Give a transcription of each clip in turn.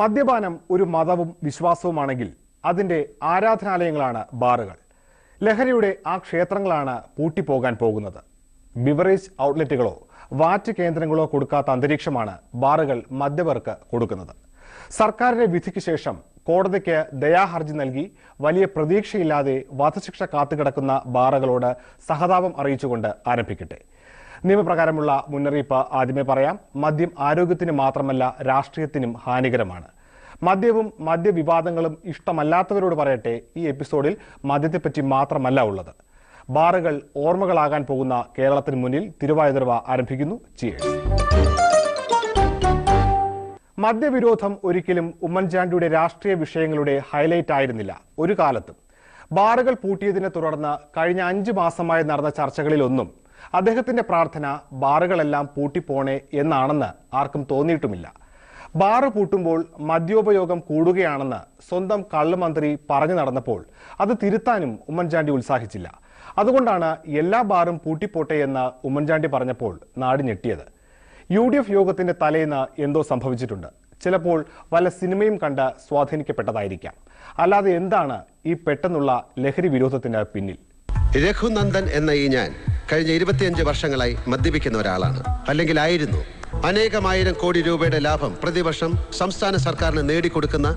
മദ്യപാനം ഒരു മതവും വിശ്വാസവുമാണെങ്കിൽ അതിന്റെ ആരാധനാലയങ്ങളാണ് ബാറുകൾ. ലഹരിയുടെ ആ ക്ഷേത്രങ്ങളാണ് പൂട്ടിപ്പോകാൻ പോകുന്നത്. ബിവറേജ് ഔട്ട്ലെറ്റുകളോ വാറ്റ് കേന്ദ്രങ്ങളോ കൊടുക്കാത്ത അന്തരീക്ഷമാണ് ബാറുകൾ മദ്യപർക്ക് കൊടുക്കുന്നത്. സർക്കാരിന്റെ വിധിക്ക് ശേഷം കോടതിക്ക് ദയാഹർജി നൽകി വലിയ പ്രതീക്ഷയില്ലാതെ വധശിക്ഷ കാത്തുകിടക്കുന്ന ബാറുകളോട് സഹതാപം അറിയിച്ചുകൊണ്ട് ആരംഭിക്കട്ടെ. നിയമപ്രകാരമുള്ള മുന്നറിയിപ്പ് ആദ്യമേ പറയാം. മദ്യം ആരോഗ്യത്തിന് മാത്രമല്ല രാഷ്ട്രീയത്തിനും ഹാനികരമാണ്. മദ്യവും മദ്യവിവാദങ്ങളും ഇഷ്ടമല്ലാത്തവരോട് പറയട്ടെ ഈ എപ്പിസോഡിൽ മദ്യത്തെപ്പറ്റി മാത്രമല്ല ഉള്ളത്. ബാറുകൾ ഓർമ്മകളാകാൻ പോകുന്ന കേരളത്തിന് മുന്നിൽ തിരുവാതിരവ ആരംഭിക്കുന്നു. ചിയേഴ്സ് മദ്യവിരോധം ഒരിക്കലും ഉമ്മൻചാണ്ടിയുടെ രാഷ്ട്രീയ വിഷയങ്ങളുടെ ഹൈലൈറ്റ് ആയിരുന്നില്ല. ഒരു കാലത്തും. ബാറുകൾ പൂട്ടിയതിനെ തുടർന്ന് കഴിഞ്ഞ അഞ്ച് മാസമായി നടന്ന ചർച്ചകളിലൊന്നും അദ്ദേഹത്തിന്റെ പ്രാർത്ഥന ബാറുകളെല്ലാം പൂട്ടിപ്പോണേ എന്നാണെന്ന് ആർക്കും തോന്നിയിട്ടുമില്ല. ബാറ് പൂട്ടുമ്പോൾ മദ്യോപയോഗം കൂടുകയാണെന്ന് സ്വന്തം കള്ളുമന്ത്രി പറഞ്ഞു നടന്നപ്പോൾ അത് തിരുത്താനും ഉമ്മൻചാണ്ടി ഉത്സാഹിച്ചില്ല. അതുകൊണ്ടാണ് എല്ലാ ബാറും പൂട്ടിപ്പോട്ടെ എന്ന് ഉമ്മൻചാണ്ടി പറഞ്ഞപ്പോൾ നാട് ഞെട്ടിയത്. യു ഡി എഫ് യോഗത്തിന്റെ തലേന്ന് എന്തോ സംഭവിച്ചിട്ടുണ്ട്. ചിലപ്പോൾ വല്ല സിനിമയും കണ്ട് സ്വാധീനിക്കപ്പെട്ടതായിരിക്കാം. അല്ലാതെ എന്താണ് ഈ പെട്ടെന്നുള്ള ലഹരി വിരോധത്തിന് പിന്നിൽ? രഘുനന്ദൻ എന്ന ഈ ഞാൻ കഴിഞ്ഞ ഇരുപത്തിയഞ്ച് വർഷങ്ങളായി മദ്യപിക്കുന്ന ഒരാളാണ്. അല്ലെങ്കിൽ ആയിരുന്നു. അനേകമായിരം കോടി രൂപയുടെ ലാഭം പ്രതിവർഷം സംസ്ഥാന സർക്കാരിന് നേടിക്കൊടുക്കുന്ന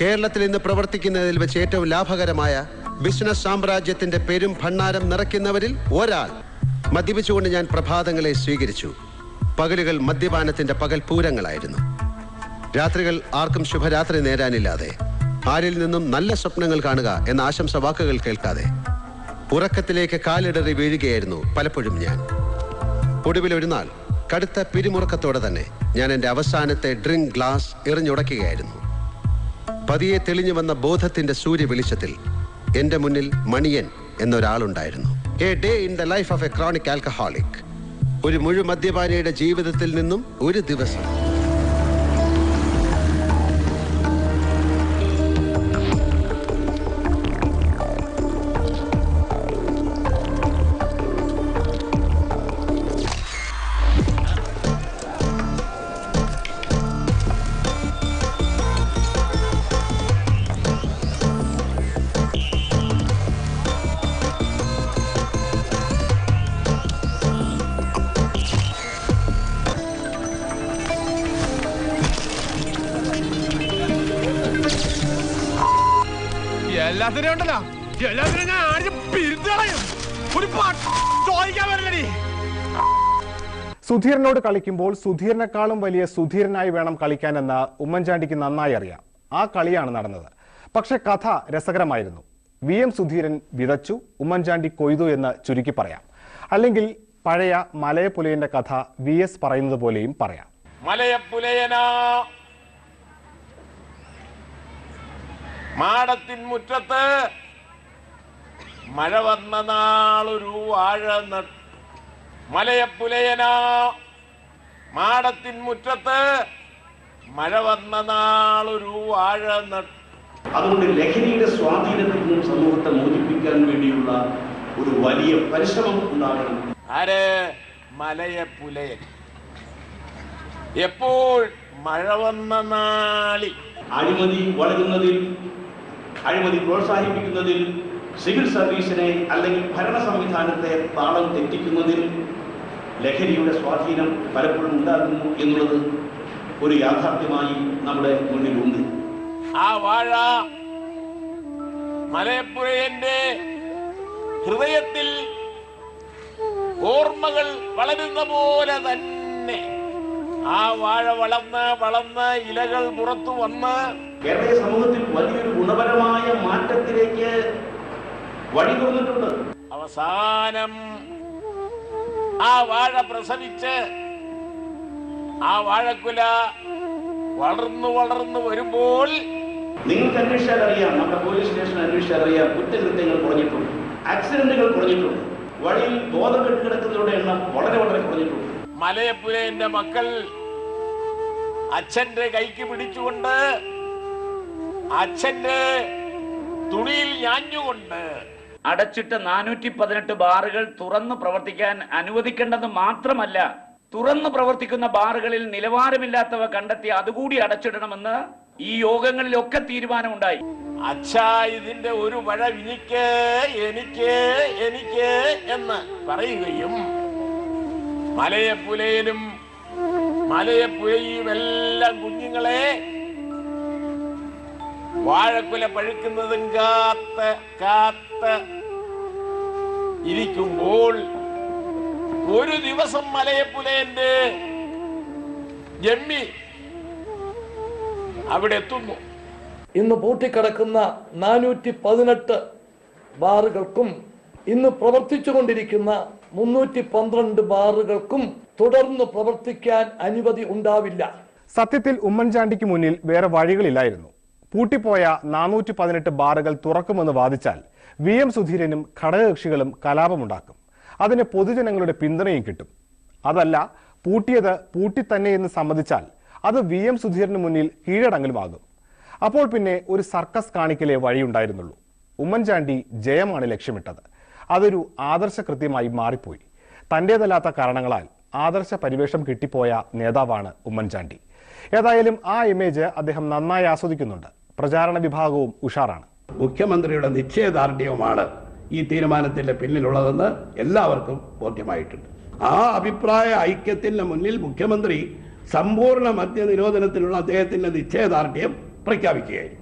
കേരളത്തിൽ ഇന്ന് പ്രവർത്തിക്കുന്നതിൽ വെച്ച് ഏറ്റവും ലാഭകരമായ ബിസിനസ് സാമ്രാജ്യത്തിന്റെ പെരും ഭണ്ണാരം നിറയ്ക്കുന്നവരിൽ ഒരാൾ മദ്യപിച്ചുകൊണ്ട് ഞാൻ പ്രഭാതങ്ങളെ സ്വീകരിച്ചു. പകലുകൾ മദ്യപാനത്തിന്റെ പകൽ പൂരങ്ങളായിരുന്നു. രാത്രികൾ ആർക്കും ശുഭരാത്രി നേരാനില്ലാതെ. ആരിൽ നിന്നും നല്ല സ്വപ്നങ്ങൾ കാണുക എന്ന ആശംസ വാക്കുകൾ കേൾക്കാതെ. ഉറക്കത്തിലേക്ക് കാലിടറി വീഴുകയായിരുന്നു പലപ്പോഴും ഞാൻ. ഒടുവിൽ ഒരു നാൾ കടുത്ത പിരിമുറക്കത്തോടെ തന്നെ ഞാൻ എന്റെ അവസാനത്തെ ഡ്രിങ്ക് ഗ്ലാസ് എറിഞ്ഞുടക്കുകയായിരുന്നു. പതിയെ തെളിഞ്ഞു വന്ന ബോധത്തിന്റെ സൂര്യ വെളിച്ചത്തിൽ എന്റെ മുന്നിൽ Maniyan എന്നൊരാളുണ്ടായിരുന്നു. A day in the life of a chronic alcoholic ഒരു മുഴു മദ്യപാനിയുടെ ജീവിതത്തിൽ നിന്നും ഒരു ദിവസം എല്ലാത്തിനും ഉണ്ടല്ലോ. എല്ലാത്തിനും ഞാൻ ആടിച്ച് പിരുത്തളയും ഒരു പാട്ട് ചോദിക്കാൻ വരില്ലടി സുധീരനോട് കളിക്കുമ്പോൾ സുധീരനേക്കാളും വലിയ സുധീരനായി വേണം കളിക്കാനെന്ന് ഉമ്മൻചാണ്ടിക്ക് നന്നായി അറിയാം. ആ കളിയാണ് നടന്നത്. പക്ഷെ കഥ രസകരമായിരുന്നു. വി എം സുധീരൻ വിതച്ചു ഉമ്മൻചാണ്ടി കൊയ്തു എന്ന് ചുരുക്കി പറയാം. അല്ലെങ്കിൽ പഴയ മലയപ്പുലയന്റെ കഥ വി എസ് പറയുന്നത് പോലെയും പറയാം. മലയപ്പുലയന മാടത്തിൻ മുറ്റത്ത് മഴ വന്ന നാളൊരു വാഴ നട്ടു മലയപ്പുലയനാ. മാടത്തിൻ മുറ്റത്ത് മഴ വന്ന നാളൊരു വാഴ നട്ടു അതുകൊണ്ട് ലഹരിയുടെ സ്വാധീനത്തിൽ നിന്നും സമൂഹത്തെ മോചിപ്പിക്കാൻ വേണ്ടിയുള്ള ഒരു വലിയ പരിശ്രമം ഉണ്ടാകണം. ആര്? മലയപ്പുലയൻ. എപ്പോൾ മഴ വന്ന നാളിൽ? അഴിമതി വളരുന്നതിൽ അഴിമതി പ്രോത്സാഹിപ്പിക്കുന്നതിൽ സിവിൽ സർവീസിനെ അല്ലെങ്കിൽ ഭരണ സംവിധാനത്തെ താളം തെറ്റിക്കുന്നതിൽ ലഹരിയുടെ സ്വാധീനം പലപ്പോഴും ഉണ്ടാകുന്നു എന്നുള്ളത് ഒരു യാഥാർത്ഥ്യമായി നമ്മുടെ മുന്നിലുണ്ട്. ആ വാഴ മലയപ്പുഴയന്റെ ഹൃദയത്തിൽ ഓർമ്മകൾ വളരുന്ന പോലെ തന്നെ ആ വാഴ വളർന്ന് വളർന്ന് ഇലകൾ പുറത്തു വന്ന് കേരളീയ സമൂഹത്തിൽ വലിയൊരു ഗുണപരമായ മാറ്റത്തിലേക്ക് വഴി തുറന്നിട്ടുണ്ട് അവസാനം ആ വാഴ പ്രസവിച്ച് ആ വാഴക്കുല വളർന്നു വളർന്നു വരുമ്പോൾ നിങ്ങൾക്ക് അന്വേഷിച്ചാൽ അറിയാം നമ്മുടെ പോലീസ് സ്റ്റേഷൻ അന്വേഷിച്ചാൽ അറിയാം കുറ്റകൃത്യങ്ങൾ കുറഞ്ഞിട്ടുണ്ട് ആക്സിഡന്റുകൾ കുറഞ്ഞിട്ടുണ്ട് വഴിയിൽ ബോധം കെട്ട് കിടക്കുന്നവരുടെ എണ്ണം വളരെ വളരെ കുറഞ്ഞിട്ടുണ്ട്. മലയപ്പുരന്റെ മക്കൾ അച്ഛന്റെ കൈക്ക് പിടിച്ചുകൊണ്ട് അച്ഛന്റെ തുണിയിൽ ഞാഞ്ഞുകൊണ്ട് അടച്ചിട്ട നാനൂറ്റി പതിനെട്ട് ബാറുകൾ തുറന്നു പ്രവർത്തിക്കാൻ അനുവദിക്കേണ്ടത് മാത്രമല്ല തുറന്നു പ്രവർത്തിക്കുന്ന ബാറുകളിൽ നിലവാരമില്ലാത്തവ കണ്ടെത്തി അതുകൂടി അടച്ചിടണമെന്ന് ഈ യോഗങ്ങളിലൊക്കെ തീരുമാനമുണ്ടായി. അച്ഛാ ഇതിന്റെ ഒരു മഴ എനിക്ക് എനിക്ക് എനിക്ക് എന്ന് പറയുകയും മലയപ്പുലയിലും മലയപ്പുലയും എല്ലാം കുഞ്ഞുങ്ങളെ വാഴക്കുല പഴുക്കുന്നതും കാത്ത് കാത്ത് ഇരിക്കുമ്പോൾ ഒരു ദിവസം മലയപ്പുലേന്റെ ജമ്മി അവിടെ എത്തുന്നു. ഇന്ന് പൂട്ടിക്കിടക്കുന്ന നാനൂറ്റി പതിനെട്ട് ബാറുകൾക്കും ഇന്ന് പ്രവർത്തിച്ചുകൊണ്ടിരിക്കുന്ന മുന്നൂറ്റി പന്ത്രണ്ട് ബാറുകൾക്കും തുടർന്ന് പ്രവർത്തിക്കാൻ അനുമതി ഉണ്ടാവില്ല. സത്യത്തിൽ ഉമ്മൻചാണ്ടിക്ക് മുന്നിൽ വേറെ വഴികളില്ലായിരുന്നു. പൂട്ടിപ്പോയ നാനൂറ്റി പതിനെട്ട് ബാറുകൾ തുറക്കുമെന്ന് വാദിച്ചാൽ വി എം സുധീരനും ഘടകകക്ഷികളും കലാപമുണ്ടാക്കും. അതിന് പൊതുജനങ്ങളുടെ പിന്തുണയും കിട്ടും. അതല്ല പൂട്ടിയത് പൂട്ടി തന്നെ എന്ന് സമ്മതിച്ചാൽ അത് വി എം സുധീരന് മുന്നിൽ കീഴടങ്ങലുമാകും. അപ്പോൾ പിന്നെ ഒരു സർക്കസ് കാണിക്കലേ വഴിയുണ്ടായിരുന്നുള്ളൂ. ഉമ്മൻചാണ്ടി ജയമാണ് ലക്ഷ്യമിട്ടത്. അതൊരു ആദർശ കൃത്യമായി മാറിപ്പോയി. തന്റേതല്ലാത്ത കാരണങ്ങളാൽ ആദർശ പരിവേഷം കിട്ടിപ്പോയ നേതാവാണ് ഉമ്മൻചാണ്ടി. ഏതായാലും ആ ഇമേജ് അദ്ദേഹം നന്നായി ആസ്വദിക്കുന്നുണ്ട്. പ്രചാരണ വിഭാഗവും ഉഷാറാണ്. മുഖ്യമന്ത്രിയുടെ നിശ്ചയദാർഢ്യവുമാണ് ഈ തീരുമാനത്തിന്റെ പിന്നിലുള്ളതെന്ന് എല്ലാവർക്കും ബോധ്യമായിട്ടുണ്ട്. ആ അഭിപ്രായ ഐക്യത്തിന് മുന്നിൽ മുഖ്യമന്ത്രി സമ്പൂർണ മദ്യനിരോധനത്തിലുള്ള അദ്ദേഹത്തിന്റെ നിശ്ചയദാർഢ്യം പ്രഖ്യാപിക്കുകയായിരുന്നു.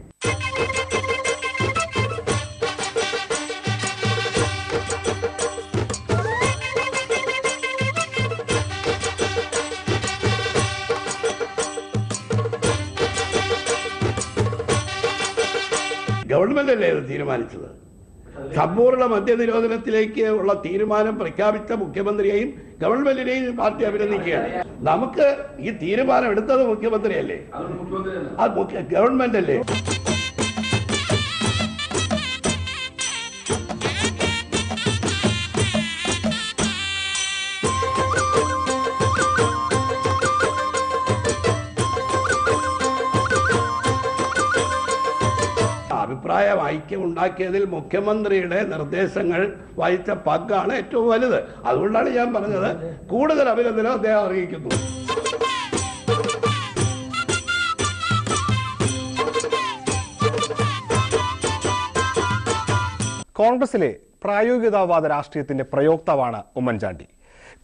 ഗവൺമെന്റ് അല്ലേ ഇത് തീരുമാനിച്ചത്? സമ്പൂർണ മദ്യനിരോധനത്തിലേക്ക് ഉള്ള തീരുമാനം പ്രഖ്യാപിച്ച മുഖ്യമന്ത്രിയെയും ഗവൺമെന്റിനെയും പാർട്ടി അഭിനന്ദിക്കുകയാണ്. നമുക്ക് ഈ തീരുമാനം എടുത്തത് മുഖ്യമന്ത്രിയല്ലേ? അത് ഗവൺമെന്റ് അല്ലേ അഭിപ്രായ വായിക്കം ഉണ്ടാക്കിയതിൽ മുഖ്യമന്ത്രിയുടെ നിർദ്ദേശങ്ങൾ വായിച്ച പങ്കാണ് ഏറ്റവും വലുത്. അതുകൊണ്ടാണ് ഞാൻ പറഞ്ഞത് കൂടുതൽ അഭിനന്ദനം അദ്ദേഹം അറിയിക്കുന്നു. കോൺഗ്രസിലെ പ്രായോഗികതാവാദ രാഷ്ട്രീയത്തിന്റെ പ്രയോക്താവാണ് ഉമ്മൻചാണ്ടി.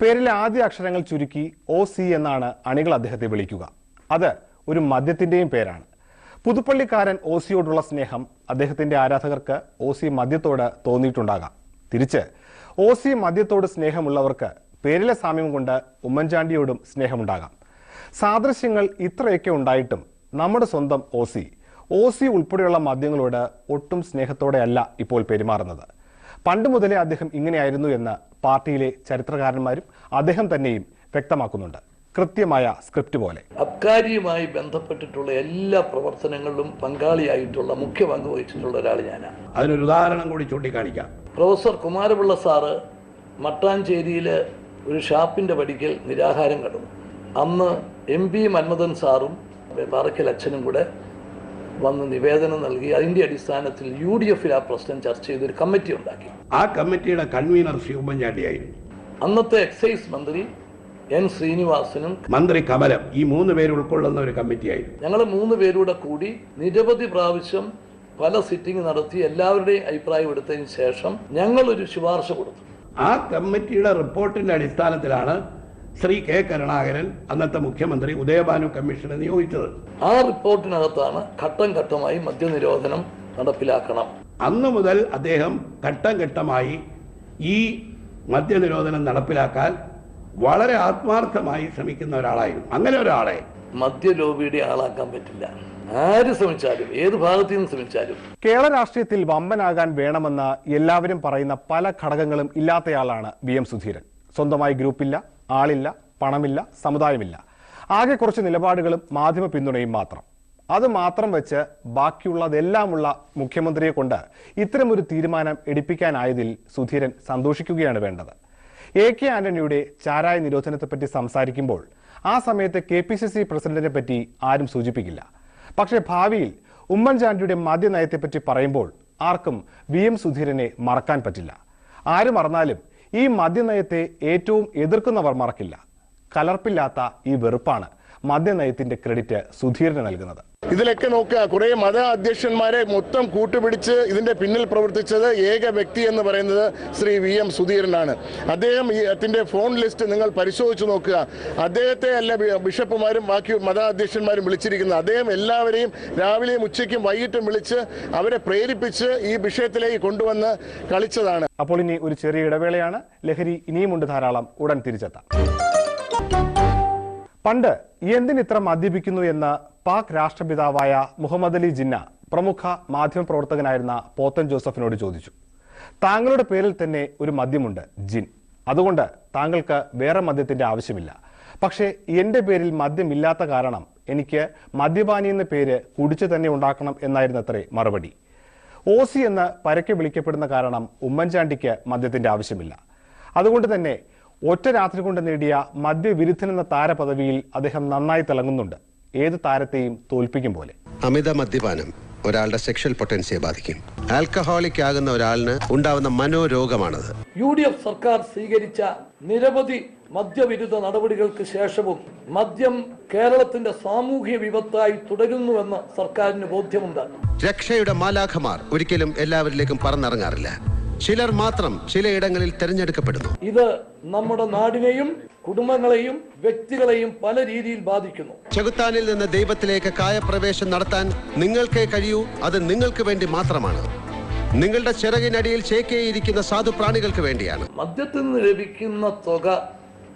പേരിലെ ആദ്യ അക്ഷരങ്ങൾ ചുരുക്കി ഒ സി എന്നാണ് അണികൾ അദ്ദേഹത്തെ വിളിക്കുക. അത് ഒരു മദ്യത്തിന്റെയും പേരാണ്. പുതുപ്പള്ളിക്കാരൻ ഓസിയോടുള്ള സിയോടുള്ള സ്നേഹം അദ്ദേഹത്തിന്റെ ആരാധകർക്ക് ഓസി മദ്യത്തോട് തോന്നിയിട്ടുണ്ടാകാം. തിരിച്ച് ഓസി മദ്യത്തോട് സ്നേഹമുള്ളവർക്ക് പേരിലെ സാമ്യം കൊണ്ട് ഉമ്മൻചാണ്ടിയോടും സ്നേഹമുണ്ടാകാം. സാദൃശ്യങ്ങൾ ഇത്രയൊക്കെ ഉണ്ടായിട്ടും നമ്മുടെ സ്വന്തം ഓസി സി ഒ സി ഉൾപ്പെടെയുള്ള മദ്യങ്ങളോട് ഒട്ടും സ്നേഹത്തോടെയല്ല ഇപ്പോൾ പെരുമാറുന്നത്. പണ്ട് മുതലേ അദ്ദേഹം ഇങ്ങനെയായിരുന്നു എന്ന് പാർട്ടിയിലെ ചരിത്രകാരന്മാരും അദ്ദേഹം തന്നെയും വ്യക്തമാക്കുന്നുണ്ട്. കൃത്യമായ സ്ക്രിപ്റ്റ് പോലെ. അബ്കാരിയുമായി ബന്ധപ്പെട്ടിട്ടുള്ള എല്ലാ പ്രവർത്തനങ്ങളിലും പങ്കാളിയായിട്ടുള്ള മുഖ്യ പങ്ക് വഹിച്ചിട്ടുള്ള ഒരാൾ ഞാനാണ് അതിനൊരു ഉദാഹരണം കൂടി ചൂണ്ടിക്കാണിക്കാം. പ്രൊഫസർ കുമാരപിള്ള സാറ് മട്ടാഞ്ചേരിയിൽ ഒരു ഷാപ്പിന്റെ പടിക്കൽ നിരാഹാരം കടന്നു അന്ന് എം പി മന്മഥൻ സാറും പാറയ്ക്കൽ അച്ഛനും കൂടെ വന്ന് നിവേദനം നൽകി. അതിന്റെ അടിസ്ഥാനത്തിൽ യു ഡി എഫിൽ ആ പ്രശ്നം ചർച്ച ചെയ്ത് ചെയ്തൊരു കമ്മിറ്റി ഉണ്ടാക്കി. ആ കമ്മിറ്റിയുടെ കൺവീനർ ശ്രീ ഉമ്മൻചാണ്ടിയായിരുന്നു അന്നത്തെ എക്സൈസ് മന്ത്രി എൻ ശ്രീനിവാസനും മന്ത്രി കമലം ഈ മൂന്ന് പേര് ഉൾക്കൊള്ളുന്ന ഒരു കമ്മിറ്റിയായിരുന്നു ഞങ്ങൾ മൂന്ന് പേരൂടെ കൂടി നിരവധി പ്രാവശ്യം പല സിറ്റിംഗ് നടത്തി എല്ലാവരുടെയും അഭിപ്രായം എടുത്തതിന് ശേഷം ഞങ്ങൾ ഒരു ശുപാർശ കൊടുത്തു. ആ കമ്മിറ്റിയുടെ റിപ്പോർട്ടിന്റെ അടിസ്ഥാനത്തിലാണ് ശ്രീ കെ കരുണാകരൻ അന്നത്തെ മുഖ്യമന്ത്രി ഉദയഭാനു കമ്മീഷനെ നിയോഗിച്ചത്. ആ റിപ്പോർട്ടിനകത്താണ് ഘട്ടം ഘട്ടമായി മദ്യനിരോധനം നടപ്പിലാക്കണം. അന്നു മുതൽ അദ്ദേഹം ഘട്ടം ഘട്ടമായി ഈ മദ്യനിരോധനം നടപ്പിലാക്കാൻ വളരെ ആത്മാർത്ഥമായി ശ്രമിക്കുന്ന ഒരാളായിരുന്നു. അങ്ങനെ ഒരാളെ മദ്യലോബിയുടെ ആളാക്കാൻ പറ്റില്ല. ആര് ശ്രമിച്ചാലും ഏത് ഭാഗത്തു നിന്ന് ശ്രമിച്ചാലും. കേരള രാഷ്ട്രീയത്തിൽ വമ്പനാകാൻ വേണമെന്ന് എല്ലാവരും പറയുന്ന പല ഘടകങ്ങളും ഇല്ലാത്തയാളാണ് വി എം സുധീരൻ. സ്വന്തമായി ഗ്രൂപ്പില്ല ആളില്ല പണമില്ല സമുദായമില്ല. ആകെ കുറച്ച് നിലപാടുകളും മാധ്യമ പിന്തുണയും മാത്രം. അത് മാത്രം വെച്ച് ബാക്കിയുള്ളതെല്ലാമുള്ള മുഖ്യമന്ത്രിയെ കൊണ്ട് ഇത്തരമൊരു തീരുമാനം എടുപ്പിക്കാനായതിൽ സുധീരൻ സന്തോഷിക്കുകയാണ് വേണ്ടത്. എ കെ ആന്റണിയുടെ ചാരായ നിരോധനത്തെ പറ്റി സംസാരിക്കുമ്പോൾ ആ സമയത്ത് കെ പി സി സി പ്രസിഡന്റിനെ പറ്റി ആരും സൂചിപ്പിക്കില്ല. പക്ഷേ ഭാവിയിൽ ഉമ്മൻചാണ്ടിയുടെ മദ്യനയത്തെപ്പറ്റി പറയുമ്പോൾ ആർക്കും വി എം സുധീരനെ മറക്കാൻ പറ്റില്ല. ആര് മറന്നാലും ഈ മദ്യനയത്തെ ഏറ്റവും എതിർക്കുന്നവർ മറക്കില്ല. കലർപ്പില്ലാത്ത ഈ വെറുപ്പാണ്. മദ്യനയത്തിന്റെ ക്രെഡിറ്റ് സുധീറിന് നൽകുന്നത്. ഇതിലൊക്കെ നോക്കുക കുറെ മത അധ്യക്ഷന്മാരെ മൊത്തം കൂട്ടുപിടിച്ച് ഇതിന്റെ പിന്നിൽ പ്രവർത്തിച്ചത് ഏക വ്യക്തി എന്ന് പറയുന്നത് ശ്രീ വി എം സുധീരനാണ് അദ്ദേഹം ഈ അതിന്റെ ഫോൺ ലിസ്റ്റ് നിങ്ങൾ പരിശോധിച്ച് നോക്കുക. അദ്ദേഹത്തെ അല്ല ബിഷപ്പുമാരും ബാക്കി മത അധ്യക്ഷന്മാരും വിളിച്ചിരിക്കുന്നത്. അദ്ദേഹം എല്ലാവരെയും രാവിലെയും ഉച്ചയ്ക്കും വൈകിട്ടും വിളിച്ച് അവരെ പ്രേരിപ്പിച്ച് ഈ വിഷയത്തിലേക്ക് കൊണ്ടുവന്ന് കളിച്ചതാണ്. അപ്പോൾ ഇനി ഒരു ചെറിയ ഇടവേളയാണ്. ലഹരി ഇനിയുമുണ്ട് ധാരാളം. ഉടൻ തിരിച്ചെത്താം. പണ്ട് എന്തിനിത്ര മദ്യപിക്കുന്നു എന്ന് പാക് രാഷ്ട്രപിതാവായ മുഹമ്മദ് അലി ജിന്ന പ്രമുഖ മാധ്യമ മാധ്യമപ്രവർത്തകനായിരുന്ന പോത്തൻ ജോസഫിനോട് ചോദിച്ചു. താങ്കളുടെ പേരിൽ തന്നെ ഒരു മദ്യമുണ്ട് ജിൻ. അതുകൊണ്ട് താങ്കൾക്ക് വേറെ മദ്യത്തിന്റെ ആവശ്യമില്ല. പക്ഷേ എന്റെ പേരിൽ മദ്യമില്ലാത്ത കാരണം എനിക്ക് മദ്യപാനി എന്ന പേര് കുടിച്ച് തന്നെ ഉണ്ടാക്കണം എന്നായിരുന്നു അത്രേ മറുപടി. ഓസി എന്ന് പരക്കെ വിളിക്കപ്പെടുന്ന കാരണം ഉമ്മൻചാണ്ടിക്ക് മദ്യത്തിന്റെ ആവശ്യമില്ല. അതുകൊണ്ട് തന്നെ ഒറ്റ രാത്രി കൊണ്ട് നേടിയ മദ്യവിരുദ്ധൻ എന്ന താരപദവിയിൽ അദ്ദേഹം നന്നായി തിളങ്ങുന്നുണ്ട്. ഏത് താരത്തെയും തോൽപ്പിക്കും പോലെ. അമിത മദ്യപാനം ഒരാളുടെ സെക്ഷൽ പൊട്ടൻസിയെ ബാധിക്കും. ആൽക്കഹോളിക് ആകുന്ന ഒരാളിന് ഉണ്ടാവുന്ന മനോരോഗമാണത്. യു ഡി എഫ് സർക്കാർ സ്വീകരിച്ച നിരവധി മദ്യവിരുദ്ധ നടപടികൾക്ക് ശേഷവും മദ്യം കേരളത്തിന്റെ സാമൂഹ്യ വിപത്തായി തുടരുന്നുവെന്ന് സർക്കാരിന് ബോധ്യമുണ്ട്. രക്ഷയുടെ മാലാഖമാർ ഒരിക്കലും എല്ലാവരിലേക്കും പറന്നിറങ്ങാറില്ല. ചിലർ മാത്രം ചിലയിടങ്ങളിൽ തിരഞ്ഞെടുക്കപ്പെടുന്നു. ഇത് നമ്മുടെ നാടിനെയും കുടുംബങ്ങളെയും വ്യക്തികളെയും പല രീതിയിൽ ബാധിക്കുന്നു. ചെകുത്താനിൽ നിന്ന് ദൈവത്തിലേക്ക് കായപ്രവേശം നടത്താൻ നിങ്ങൾക്കേ കഴിയൂ അത് നിങ്ങൾക്ക് വേണ്ടി മാത്രമാണ്. നിങ്ങളുടെ ചിറകിനടിയിൽ ചേക്കേയിരിക്കുന്ന സാധു പ്രാണികൾക്ക് വേണ്ടിയാണ്. മദ്യത്തിൽ നിന്ന് ലഭിക്കുന്ന തുക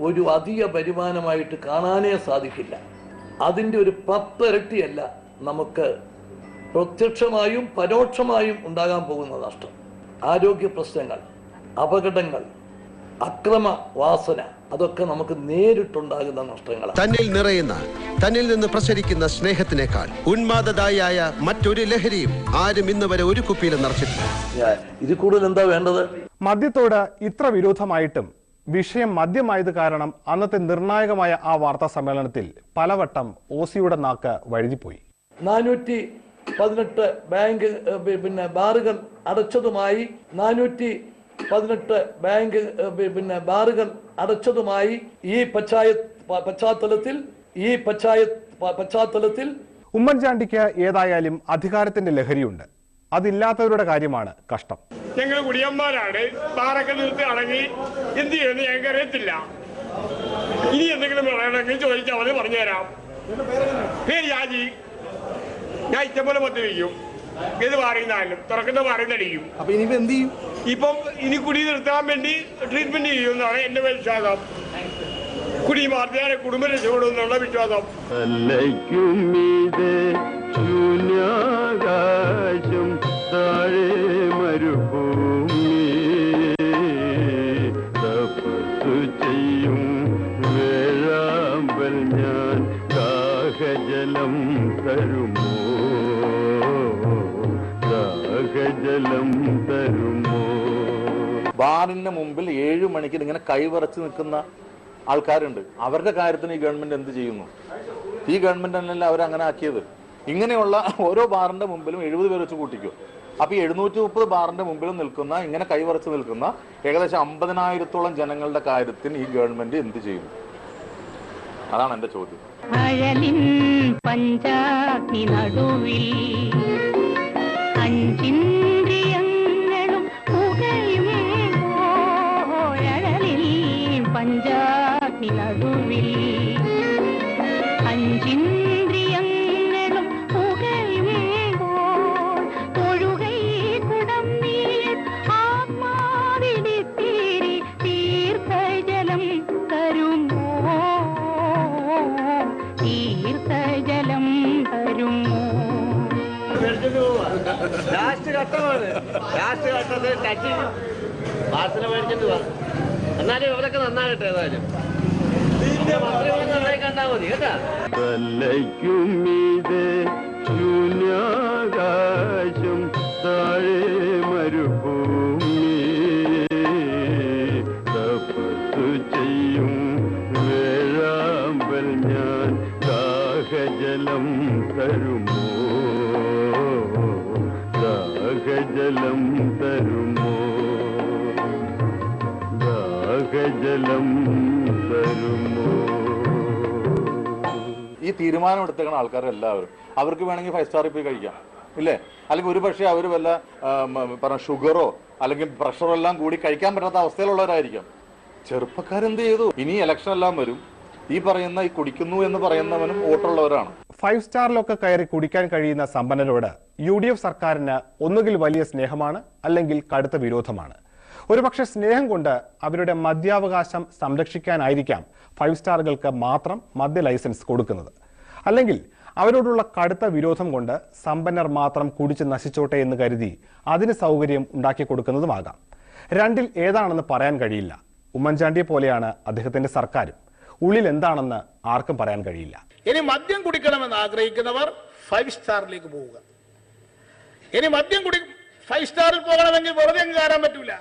ഒരു അധിക വരുമാനമായിട്ട് കാണാനേ സാധിക്കില്ല. അതിന്റെ ഒരു പത്തിരട്ടിയല്ല നമുക്ക് പ്രത്യക്ഷമായും പരോക്ഷമായും ഉണ്ടാകാൻ പോകുന്ന നഷ്ടം. ആരോഗ്യ പ്രശ്നങ്ങൾ അപകടങ്ങൾ അക്രമ വാസന അതൊക്കെ നമുക്ക് നേരിട്ടുണ്ടാകുന്ന നഷ്ടങ്ങൾ തന്നിൽ നിറയുന്ന തന്നിൽ നിന്ന് പ്രസരിക്കുന്ന സ്നേഹത്തിനേക്കാൾ ഉന്മാദദായിയായ മറ്റൊരു ലഹരിയും ആരും ഇന്ന് വരെ ഒരു കുപ്പിയിലും നിറച്ചിട്ടില്ല. ഇത് കൂടുതൽ എന്താ വേണ്ടത്? മദ്യത്തോട് ഇത്ര വിരോധമായിട്ടും വിഷയം മദ്യമായത് കാരണം അന്നത്തെ നിർണായകമായ ആ വാർത്താ സമ്മേളനത്തിൽ പലവട്ടം ഓസിയുടെ നാക്ക് വഴുതിപ്പോയി. നാനൂറ്റി പതിനെട്ട് ബാങ്ക് പിന്നെ ബാറുകൾ അടച്ചതുമായി നാനൂറ്റി പതിനെട്ട് ബാങ്ക് പിന്നെ ബാറുകൾ അടച്ചതുമായി ഈ പഞ്ചായത്ത് പശ്ചാത്തലത്തിൽ ഈ പഞ്ചായത്ത് പ- പശ്ചാത്തലത്തിൽ ഉമ്മൻചാണ്ടിക്ക് ഏതായാലും അധികാരത്തിന്റെ ലഹരിയുണ്ട്. അതില്ലാത്തവരുടെ കാര്യമാണ് കഷ്ടം. ഞങ്ങൾ കുടിയന്മാരാണ് ബാറൊക്കെ നിർത്തി അടങ്ങി എന്ത് ചെയ്യുമെന്ന് ഞങ്ങൾക്ക് അറിയത്തില്ല. ഇനി എന്തെങ്കിലും ചോദിച്ചാൽ അവർ പറഞ്ഞുതരാം. പേര് യാജി പോലെ ഇഷ്ടംപോലെ മദ്യപിക്കും ഇത് പറയുന്നാലും തുറക്കുന്ന പറയുന്നടിക്കും അപ്പൊ ഇനിയിപ്പോ എന്ത് ചെയ്യും? ഇപ്പം ഇനി കുടി നിർത്താൻ വേണ്ടി ട്രീറ്റ്മെന്റ് ചെയ്യും എന്നാണ് എന്റെ വിശ്വാസം. കുടി മാർദ്ദാരെ കുടുംബ രക്ഷപ്പെടും എന്നുള്ള വിശ്വാസം. ശൂന്യാകാശം താഴെ ദാഹജലം തരുമോ? ബാറിന്റെ മുമ്പിൽ ഏഴു മണിക്ക് ഇങ്ങനെ കൈവറച്ച് നിൽക്കുന്ന ആൾക്കാരുണ്ട്. അവരുടെ കാര്യത്തിന് ഈ ഗവൺമെന്റ് എന്ത് ചെയ്യുന്നു? ഈ ഗവൺമെന്റ് തന്നെയല്ല അവരങ്ങനെ ആക്കിയത്? ഇങ്ങനെയുള്ള ഓരോ ബാറിന്റെ മുമ്പിലും എഴുപത് പേർ വെച്ച് കൂട്ടിക്കും. അപ്പൊ ഈ എഴുന്നൂറ്റി മുപ്പത് ബാറിന്റെ മുമ്പിലും നിൽക്കുന്ന ഇങ്ങനെ കൈവറച്ച് നിൽക്കുന്ന ഏകദേശം അമ്പതിനായിരത്തോളം ജനങ്ങളുടെ കാര്യത്തിന് ഈ ഗവൺമെന്റ് എന്ത് ചെയ്യുന്നു? അതാണ് എന്റെ ചോദ്യം. അഴലിൻ പഞ്ചാഗ്നി നടുവിൽ അഞ്ചിന്ദ്രിയങ്ങളും നടുവിൽ അഞ്ചിന്ദ്രിയങ്ങളും പുകയുമ്പോൾ തൊഴുകൈ കുടം നീർ ആത്മാവിടിത്തിരി തീർത്ഥജലം തരുമോ? തീർത്ഥജലം തരുമോ? ലാസ്റ്റ് ഘട്ടമാണ്. വാസന മേടിച്ചിട്ട് എന്നാലും ഇവരൊക്കെ നന്നാകട്ടെ ഏതായാലും മന്ത്രിമാർ നന്നായി കണ്ടാൽ മതി കേട്ടാ തലയ്ക്കുമീതെ ശൂന്യാകാശം താഴെ മരുഭൂമി. തപസ്സു ചെയ്യും വേഴാമ്പൽ ഞാൻ ദാഹജലം തരുമോ? ദാഹജലം തരുമോ? ദാഹജലം ഈ തീരുമാനം എടുത്തേക്കണ ആൾക്കാരെല്ലാവരും. അവർക്ക് വേണമെങ്കിൽ ഫൈവ് സ്റ്റാറിൽ പോയി കഴിക്കാം. ഇല്ലേ? അല്ലെങ്കിൽ ഒരു പക്ഷേ അവർ വല്ല പറഞ്ഞ ഷുഗറോ അല്ലെങ്കിൽ പ്രഷറോ എല്ലാം കൂടി കഴിക്കാൻ പറ്റാത്ത അവസ്ഥയിലുള്ളവരായിരിക്കാം. ചെറുപ്പക്കാരെന്ത് ചെയ്തു? ഇനി ഇലക്ഷൻ എല്ലാം വരും. ഈ പറയുന്ന ഈ കുടിക്കുന്നു എന്ന് പറയുന്നവനും വോട്ടുള്ളവരാണ്. ഫൈവ് സ്റ്റാറിലൊക്കെ കയറി കുടിക്കാൻ കഴിയുന്ന സമ്പന്നരോട് യു ഡി എഫ് സർക്കാരിന് ഒന്നുകിൽ വലിയ സ്നേഹമാണ് അല്ലെങ്കിൽ കടുത്ത വിരോധമാണ്. ഒരുപക്ഷെ സ്നേഹം കൊണ്ട് അവരുടെ മദ്യാവകാശം സംരക്ഷിക്കാനായിരിക്കാം ഫൈവ് സ്റ്റാറുകൾക്ക് മാത്രം മദ്യ ലൈസൻസ് കൊടുക്കുന്നത്. അല്ലെങ്കിൽ അവരോടുള്ള കടുത്ത വിരോധം കൊണ്ട് സമ്പന്നർ മാത്രം കുടിച്ച് നശിച്ചോട്ടെ എന്ന് കരുതി അതിന് സൗകര്യം ഉണ്ടാക്കി കൊടുക്കുന്നതുമാകാം. രണ്ടിൽ ഏതാണെന്ന് പറയാൻ കഴിയില്ല. ഉമ്മൻചാണ്ടിയെ പോലെയാണ് അദ്ദേഹത്തിന്റെ സർക്കാരും. ഉള്ളിൽ എന്താണെന്ന് ആർക്കും പറയാൻ കഴിയില്ല. ഇനി മദ്യം കുടിക്കണമെന്ന് ആഗ്രഹിക്കുന്നവർ ഫൈവ് സ്റ്റാറിലേക്ക് പോവുക. ഇനി മദ്യം കുടി ഫൈവ് സ്റ്റാറിൽ പോകണമെങ്കിൽ വെറുതെ കയറാൻ പറ്റൂല.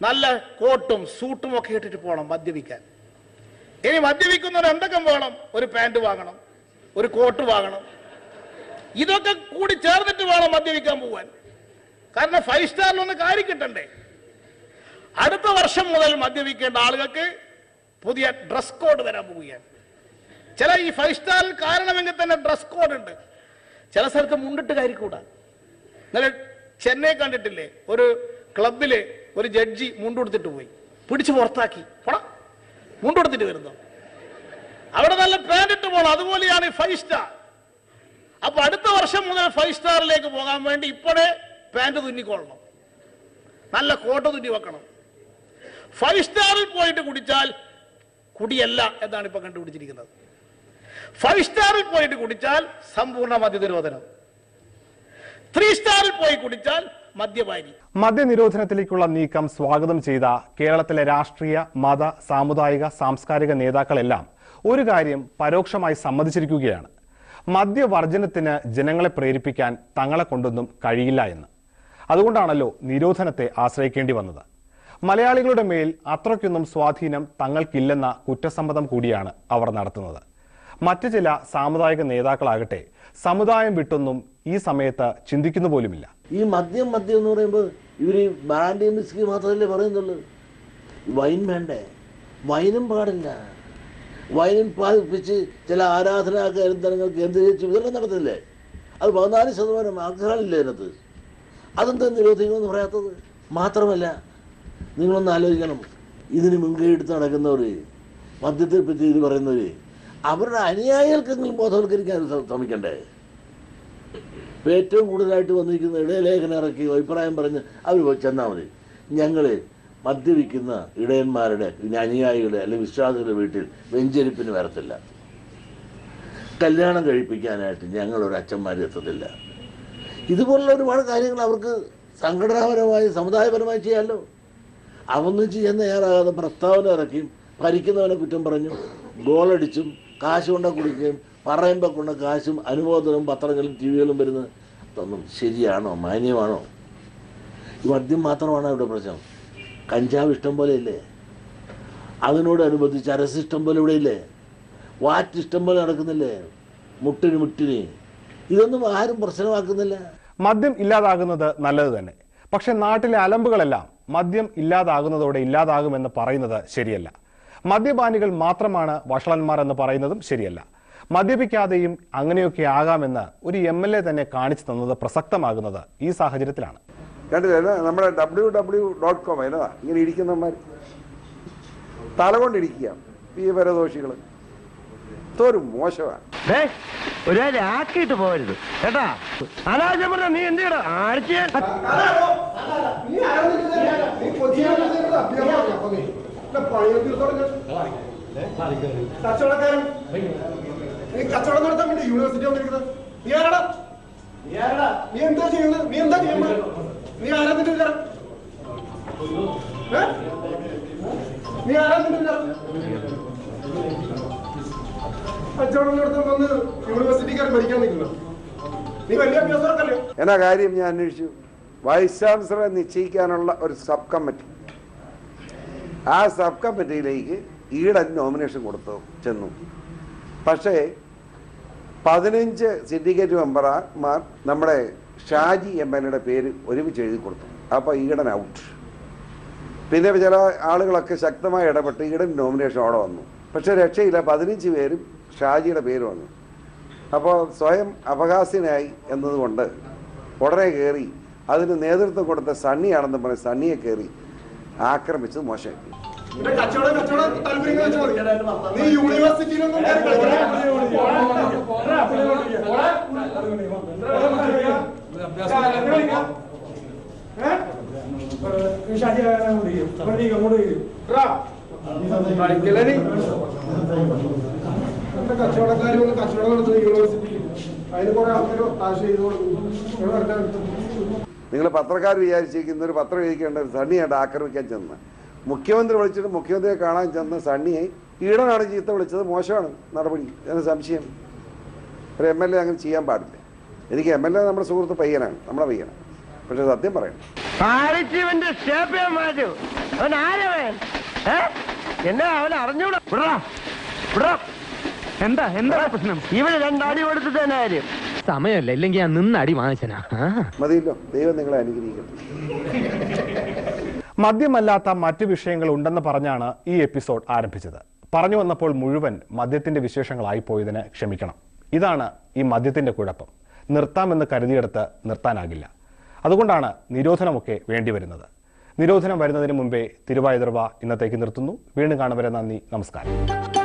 നല്ല കോട്ടും സൂട്ടും ഒക്കെ ഇട്ടിട്ട് പോകണം മദ്യപിക്കാൻ. ഇനി മദ്യപിക്കുന്നവർ എന്തൊക്കെ വേണം? ഒരു പാന്റ് വാങ്ങണം ഒരു കോട്ട് വാങ്ങണം. ഇതൊക്കെ കൂടി ചേർന്നിട്ട് വേണം മദ്യപിക്കാൻ പോവാൻ. കാരണം ഫൈവ് സ്റ്റാറിലൊന്ന് കാരി കിട്ടണ്ടേ? അടുത്ത വർഷം മുതൽ മദ്യപിക്കേണ്ട ആളുകൾക്ക് പുതിയ ഡ്രസ് കോഡ് വരാൻ പോവുകയാണ്. ചില ഈ ഫൈവ് സ്റ്റാറിൽ കാരണമെങ്കിൽ തന്നെ ഡ്രസ് കോഡ് ഉണ്ട്. ചില സ്ഥലത്ത് മുണ്ടിട്ട് കാര്യക്കൂടാ ഇന്നലെ ചെന്നൈ കണ്ടിട്ടില്ലേ? ഒരു ക്ലബിൽ ഒരു ജഡ്ജി മുണ്ടുകൊടുത്തിട്ട് പോയി. പിടിച്ച് പുറത്താക്കി. പോടാ. മുണ്ടുകൊടുത്തിട്ട് വരുന്നു. അവിടെ നല്ല പാന്റ് ഇട്ട് പോകണം അതുപോലെയാണ് ഫൈവ് സ്റ്റാർ അപ്പൊ അടുത്ത വർഷം മുതൽ ഫൈവ് സ്റ്റാറിലേക്ക് പോകാൻ വേണ്ടി ഇപ്പോഴേ പാന്റ് തുന്നിക്കൊള്ളണം. നല്ല കോട്ട തുന്നി വെക്കണം. ഫൈവ് സ്റ്റാറിൽ പോയിട്ട് കുടിച്ചാൽ കുടിയല്ല എന്നാണ് ഇപ്പൊ കണ്ടുപിടിച്ചിരിക്കുന്നത്. ഫൈവ് സ്റ്റാറിൽ പോയിട്ട് കുടിച്ചാൽ സമ്പൂർണ മദ്യനിരോധനം. ത്രീ സ്റ്റാറിൽ പോയി കുടിച്ചാൽ മദ്യപാനി. മദ്യനിരോധനത്തിലേക്കുള്ള നീക്കം സ്വാഗതം ചെയ്ത കേരളത്തിലെ രാഷ്ട്രീയ മത സാമുദായിക സാംസ്കാരിക നേതാക്കളെല്ലാം ഒരു കാര്യം പരോക്ഷമായി സമ്മതിച്ചിരിക്കുകയാണ്. മദ്യവർജനത്തിന് ജനങ്ങളെ പ്രേരിപ്പിക്കാൻ തങ്ങളെ കൊണ്ടൊന്നും കഴിയില്ല എന്ന്. അതുകൊണ്ടാണല്ലോ നിരോധനത്തെ ആശ്രയിക്കേണ്ടി വന്നത്. മലയാളികളുടെ മേൽ അത്രയ്ക്കൊന്നും സ്വാധീനം തങ്ങൾക്കില്ലെന്ന കുറ്റസമ്മതം കൂടിയാണ് അവർ നടത്തുന്നത്. മറ്റു ചില സാമുദായിക നേതാക്കളാകട്ടെ സമുദായം വിട്ടൊന്നും ഈ സമയത്ത് ചിന്തിക്കുന്നു പോലുമില്ല. ഈ മദ്യം മദ്യം എന്ന് പറയുമ്പോൾ ഇവർ ഈ ബ്രാൻഡി വിസ്കി മാത്രമല്ലേ പറയുന്നുള്ളൂ. വൈൻ വേണ്ടേ? വൈനും പാടില്ല. വൈനും പാതിപ്പിച്ച് ചില ആരാധനാ കേന്ദ്രങ്ങൾ കേന്ദ്രീകരിച്ച് വിതരണം നടത്തില്ലേ? അത് പതിനാല് ശതമാനം ആഗ്രഹമില്ല അതിനകത്ത്? അതെന്താ നിരോധിക്കണമെന്ന് പറയാത്തത്? മാത്രമല്ല നിങ്ങളൊന്ന് ആലോചിക്കണം. ഇതിന് മുൻകൈ എടുത്ത് നടക്കുന്നവർ മദ്യത്തെ പറ്റി ഇത് പറയുന്നവർ അവരുടെ അനുയായികൾക്കെങ്കിലും ബോധവൽക്കരിക്കാൻ ശ്ര- ശ്രമിക്കണ്ടേ? ഇപ്പം ഏറ്റവും കൂടുതലായിട്ട് വന്നിരിക്കുന്ന ഇടയലേഖനം ഇറക്കി അഭിപ്രായം പറഞ്ഞ് അവർ ചെന്നാൽ മതി. ഞങ്ങൾ മദ്യപിക്കുന്ന ഇടയന്മാരുടെ അനുയായികളുടെ അല്ലെങ്കിൽ വിശ്വാസികളുടെ വീട്ടിൽ വെഞ്ചരിപ്പിന് വരത്തില്ല. കല്യാണം കഴിപ്പിക്കാനായിട്ട് ഞങ്ങളൊരു അച്ഛന്മാർ എത്തത്തില്ല. ഇതുപോലുള്ള ഒരുപാട് കാര്യങ്ങൾ അവർക്ക് സംഘടനാപരമായി സമുദായപരമായി ചെയ്യാമല്ലോ അവന്നിച്ച് ചെയ്യാൻ പ്രസ്താവന ഇറക്കിയും ഭരിക്കുന്നവനെ കുറ്റം പറഞ്ഞു ഗോളടിച്ചും കാശ് കൊണ്ട കുടിക്കുകയും പറയുമ്പോൾ കൊണ്ട കാശും അനുമോദനവും പത്രങ്ങളും ടി വികളും വരുന്നത് ഇതൊന്നും ശരിയാണോ മാന്യമാണോ? ഈ മദ്യം മാത്രമാണ് ഇവിടെ പ്രശ്നം. കഞ്ചാവ് ഇഷ്ടം പോലെ ഇല്ലേ? അതിനോടനുബന്ധിച്ച് അരസ് ഇഷ്ടം പോലെ ഇവിടെ ഇല്ലേ? വാറ്റ് ഇഷ്ടം പോലെ നടക്കുന്നില്ലേ? മുട്ടിന് മുട്ടിന്. ഇതൊന്നും ആരും പ്രശ്നമാക്കുന്നില്ല. മദ്യം ഇല്ലാതാകുന്നത് നല്ലത് തന്നെ. പക്ഷെ നാട്ടിലെ അലമ്പുകളെല്ലാം മദ്യം ഇല്ലാതാകുന്നതോടെ ഇല്ലാതാകുമെന്ന് പറയുന്നത് ശരിയല്ല. മദ്യപാനികൾ മാത്രമാണ് വഷളന്മാർ എന്ന് പറയുന്നതും ശരിയല്ല. മദ്യപിക്കാതെയും അങ്ങനെയൊക്കെ ആകാമെന്ന് ഒരു എം എൽ എ തന്നെ കാണിച്ചു തന്നത് പ്രസക്തമാകുന്നത് ഈ സാഹചര്യത്തിലാണ്. കണ്ടില്ല? നമ്മുടെ ഡബ്ല്യു ഡബ്ല്യു ഡോട്ട് കോം എന്നതാ ഇങ്ങനെ ഇരിക്കുന്നമാർ തലകൊണ്ടിരിക്കുക ഈ പരദോഷികൾ മോശമാണ്. കേട്ടാ? പറഞ്ഞ നീ എന്ത് ചെയ്യണം? ആഴ്ച യൂണിവേഴ്സിറ്റി നീ ആരാടാ? നീ എന്താ നീ എന്താ നീ നീ നീ വലിയ എന്നാ കാര്യം ഞാൻ അന്വേഷിച്ചു. വൈസ് ചാൻസലറെ നിശ്ചയിക്കാനുള്ള ഒരു സബ് കമ്മിറ്റി ആ സബ് കമ്മിറ്റിയിലേക്ക് ഈടൻ നോമിനേഷൻ കൊടുത്തു ചെന്നു. പക്ഷേ പതിനഞ്ച് സിൻഡിക്കേറ്റ് മെമ്പർമാർ നമ്മുടെ ഷാജി എം എൽ എയുടെ പേര് ഒരുമിച്ച് എഴുതി കൊടുത്തു. അപ്പോൾ ഈടൻ ഔട്ട്. പിന്നെ ചില ആളുകളൊക്കെ ശക്തമായി ഇടപെട്ട് ഈടൻ നോമിനേഷൻ അവിടെ വന്നു. പക്ഷേ രക്ഷയില്ല. പതിനഞ്ച് പേരും ഷാജിയുടെ പേര് വന്നു. അപ്പോൾ സ്വയം അപഹാസ്യനായി എന്നതുകൊണ്ട് ഉടനെ കയറി അതിന് നേതൃത്വം കൊടുത്ത സണ്ണിയാണെന്ന് പറഞ്ഞ് സണ്ണിയെ കയറി ആക്രമിച്ചത് മോശമായി നീ യൂണിവേഴ്സിറ്റിയിലൊന്നും കച്ചവടക്കാർ വന്ന് കച്ചവടം നടത്തുന്ന യൂണിവേഴ്സിറ്റി അതിന് കുറെ ആൾക്കാർ കാശ് ചെയ്ത് കൊടുക്കും. നിങ്ങൾ പത്രക്കാർ വിചാരിച്ചിരിക്കുന്ന ഒരു പത്രം എഴുതിക്കേണ്ട ഒരു സണ്ണിയായിട്ട് ആക്രമിക്കാൻ ചെന്ന്. മുഖ്യമന്ത്രി വിളിച്ചിട്ട് മുഖ്യമന്ത്രിയെ കാണാൻ ചെന്ന് സണ്ണിയെ ഈടനാണ് ചീത്ത വിളിച്ചത് മോശമാണ് നടപടി. എന്ന സംശയം. ഒരു എം എൽ എ അങ്ങനെ ചെയ്യാൻ പാടില്ല. എനിക്ക് എം എൽ എ നമ്മുടെ സുഹൃത്ത് പയ്യനാണ്. നമ്മുടെ പയ്യനാണ്. പക്ഷെ സത്യം പറയണം. എന്താ? എന്താ പ്രശ്നം? ഇവർ രണ്ടാടി കൊടുത്തിട്ട് തന്നെ കാര്യം. സമയമല്ല ഇല്ലെങ്കിൽ ഞാൻ നിന്ന് അടി വാങ്ങിച്ചനാ. മതിയല്ലോ ദൈവം നിങ്ങളെ അനുഗ്രഹിക്കട്ടെ. മദ്യമല്ലാത്ത മറ്റു വിഷയങ്ങൾ ഉണ്ടെന്ന് പറഞ്ഞാണ് ഈ എപ്പിസോഡ് ആരംഭിച്ചത്. പറഞ്ഞു വന്നപ്പോൾ മുഴുവൻ മദ്യത്തിന്റെ വിശേഷങ്ങളായി പോയതിന് ക്ഷമിക്കണം. ഇതാണ് ഈ മദ്യത്തിന്റെ കുഴപ്പം. നിർത്താമെന്ന് കരുതിയെടുത്ത് നിർത്താനാകില്ല. അതുകൊണ്ടാണ് നിരോധനമൊക്കെ വേണ്ടി വരുന്നത്. നിരോധനം വരുന്നതിന് മുമ്പേ തിരുവായുധർവ ഇന്നത്തേക്ക് നിർത്തുന്നു. വീണ്ടും കാണുവരെ നന്ദി നമസ്കാരം.